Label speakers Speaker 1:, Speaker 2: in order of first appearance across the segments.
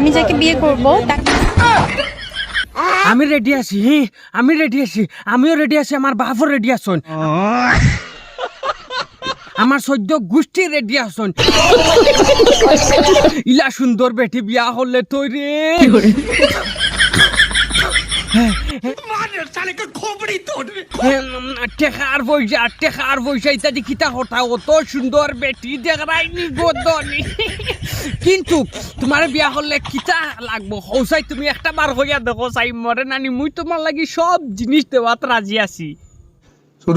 Speaker 1: আমি যাকে বিয়ে করব, তাকে
Speaker 2: আমি রেডি আছি আমি রেডি আছি, আমিও রেডি আছি, আমার বাপও রেডি আছেন। আমার সদ্য গোষ্ঠী রেডি আছেন। ইলা সুন্দর বেটি বিয়া হলে তো রে টেকার টেকার ইত্যাদি কিতা কথা অত সুন্দর বেটি দেখাইনি গদনি কিন্তু তোমার বিয়া হলে কিতা লাগবো? হৌসাই তুমি একটা বার হইয়া দেখো চাই মরে নানি মুই তোমার লাগি সব জিনিস দেওয়াত রাজি আছি।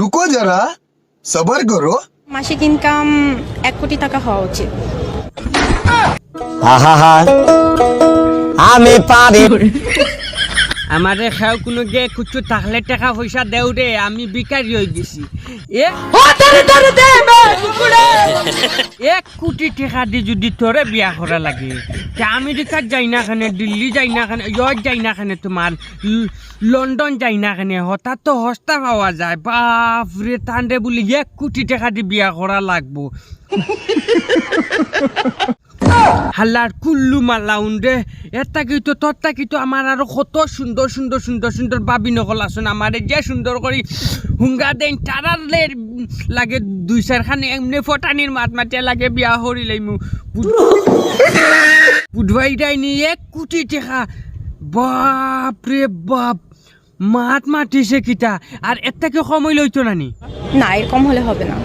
Speaker 3: রুকো যারা সবার করো।
Speaker 1: মাসিক ইনকাম এক কোটি টাকা হওয়া উচিত।
Speaker 4: আহা হা আমি পারি।
Speaker 2: আমারে খাও কোনো গে কুচু থাকলে টাকা পয়সা দেও রে আমি বিকারি হয়ে গেছি। এ এক কোটি টাকা দি যদি তোরে বিয়া করা লাগে। তা আমেরিকার যাই না খানে দিল্লি যাই না খানে ইয়ত যাই না খানে তোমার লন্ডন যাই না খানে হঠাৎ তো হস্তা পাওয়া যায়। বাপরে তান্ডে বলি এক কোটি টাকা দি বিয়া করা লাগবো। হাল্লার কুল্লু মাল্লা উন্দে এটা কিন্তু তত্তা কিন্তু আমার আরও কত সুন্দর সুন্দর সুন্দর সুন্দর বাবি নকল আসুন আমার যে সুন্দর করে হুঙ্গা দেন তারার লাগে দুই চার খানে এমনি ফটানির মাত মাতিয়া লাগে বিয়া হরিলাই মু বুধবাই ডাইনি এক কোটি টাকা। বাপ রে বাপ মাত মাতিছে কিতা। আর এর থেকে সময় লইতো নানি
Speaker 1: না? এরকম হলে হবে না।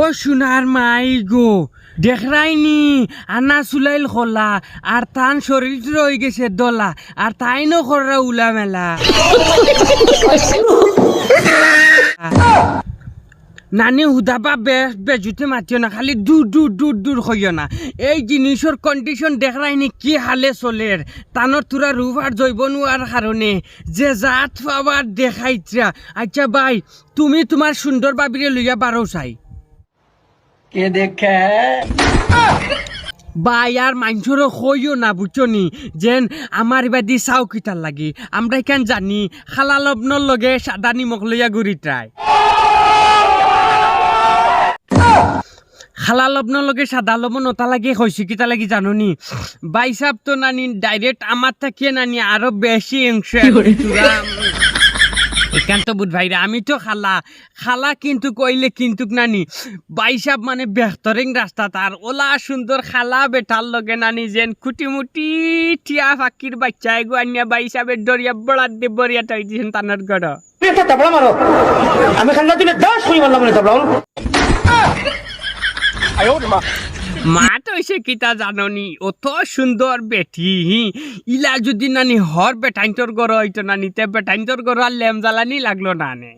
Speaker 2: ও সোনার মাই গো দেখরাইনি আনা চুলাইল খোলা আর তান শরীর রয়ে গেছে দলা, আর তাইনো খররা উলা মেলা। নানি হুদাবা বে বেজুতে মাতিও না, খালি দূর দূর দূর দূর হইও না। এই জিনিসের কন্ডিশন দেখরাইনি কি হালে চলের তানোর তোরা রূপ আর জৈব নোয়ার কারণে যে জাত পাওয়ার দেখাইত্রা আচ্ছা ভাই তুমি তোমার সুন্দর বাবিরে লইয়া বারো চাই।
Speaker 4: কে দেখে?
Speaker 2: ভাই আর মানুষেরও হইও না বুঝছনি যেন আমার বাদি চাও কিতার লাগি। আমরা এখান জানি খালা লগ্নর লগে সাদা নিমখ লইয়া ঘুরি ট্রাই খালা লগ্ন লগে সাদা লবণ ওটা লাগে হয়েছে কিতা লাগি জাননি। বাইসাব তো নানি ডাইরেক্ট আমার থাকিয়ে নানি আরও বেশি একান্ত বুধ ভাইরা আমি তো খালা। খালা কিন্তু কইলে কিন্তু নানি বাইসাব মানে বেহতরিং রাস্তা তার ওলা সুন্দর খালা বেটার লগে নানি যেন খুটি মুটি টিয়া ফাকির বাচ্চা এগো আনিয়া বাইসাবের ডরিয়া বড়ার দে বরিয়া টাই দিয়েছেন তানার গড়।
Speaker 4: মারো আমি তুমি দশ শুনি মারলাম
Speaker 2: মা তো এসে কিতা জাননি? অত সুন্দর বেটি ইলা যদি নানি হর বেটাইন্তর গড় হইতো নানি তে বেটাইন্তর গড় আর লেম জ্বালানি লাগল না নে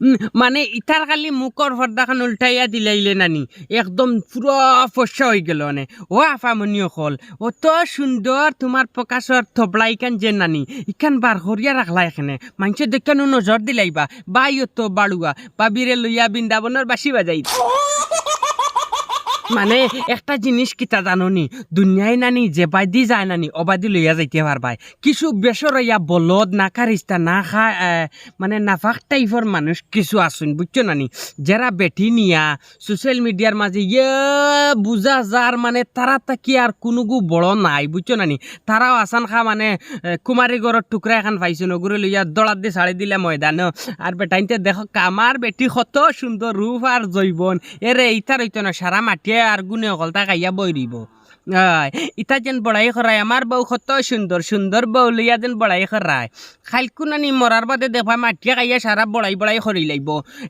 Speaker 2: উম, মানে ইটার খালি মুখর পর্দাখান উল্টাইয়া দিলাইলে নানি। একদম পুরো ফসা হয়ে গেল মানে। ও আফামনি অকল অত সুন্দর তোমার প্রকাশর থবলাইকান যে নানি। ইখান বার হরিয়া রাখলা এখানে। মানুষে দেখানো নজর দিলাইবা। বাই অত বাড়ুয়া বাবিরে লইয়া বৃন্দাবনের বাসি বাজাই মানে একটা জিনিস কিতা জাননি? দুনিয়ায় নানি, যে বাদি যায় নানি অবাদি লইয়া যাইতে পারবাই। কিছু বেসরইয়া বলদ না কারিস্তা না খা মানে নাফাক টাইপের মানুষ কিছু আসুন, বুঝছ নানি? যারা বেটি নিয়া সোশ্যাল মিডিয়ার মাঝে ইয়ে বুঝা যার মানে তারা তাকি আর কোনো গু বড় নাই, বুঝছ নানি? তারাও আসান খা মানে কুমারী গড়ের টুকরা এখন পাইছো, নগুরে লইয়া দলাত দিয়ে ছাড়ি দিলে ময়দান। আর বেটাইতে দেখো কামার বেটি কত সুন্দর রূপ আর জৈবন এরে ইতার হইতো না সারা মাটিয়ে আর গুনে অকলতা খাইয়া বই দিব ইতা যেন বড়াই করায় আমার বউ কত সুন্দর সুন্দর বউ লইয়া যেন বড়াই করায় খাইকু নানি মরার বাদে দেখবা মাটিয়া খাইয়া সারা বড়াই বড়াই করি লাগব।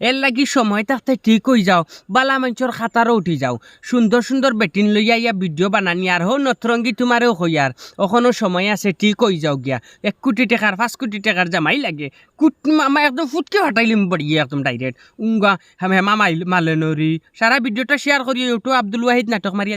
Speaker 2: এর লাগি সময় থাকতে ঠিক হয়ে যাও, বালা মানুষের খাতারও উঠি যাও। সুন্দর সুন্দর বেটিন লইয়া ইয়া ভিডিও বানানি আর হো নথরঙ্গি তোমারও হইয়ার ওখানো সময় আছে ঠিক হয়ে যাও গিয়া। এক কোটি টাকার পাঁচ কোটি টাকার জামাই লাগে। কুট মামা একদম ফুটকে হটাইলিম পড়িয়ে একদম ডাইরেক্ট উঙ্গা হ্যাঁ মামাই মালেনরি সারা ভিডিওটা শেয়ার করিয়ে ইউটিউব আব্দুল ওয়াহিদ নাটক মারিয়া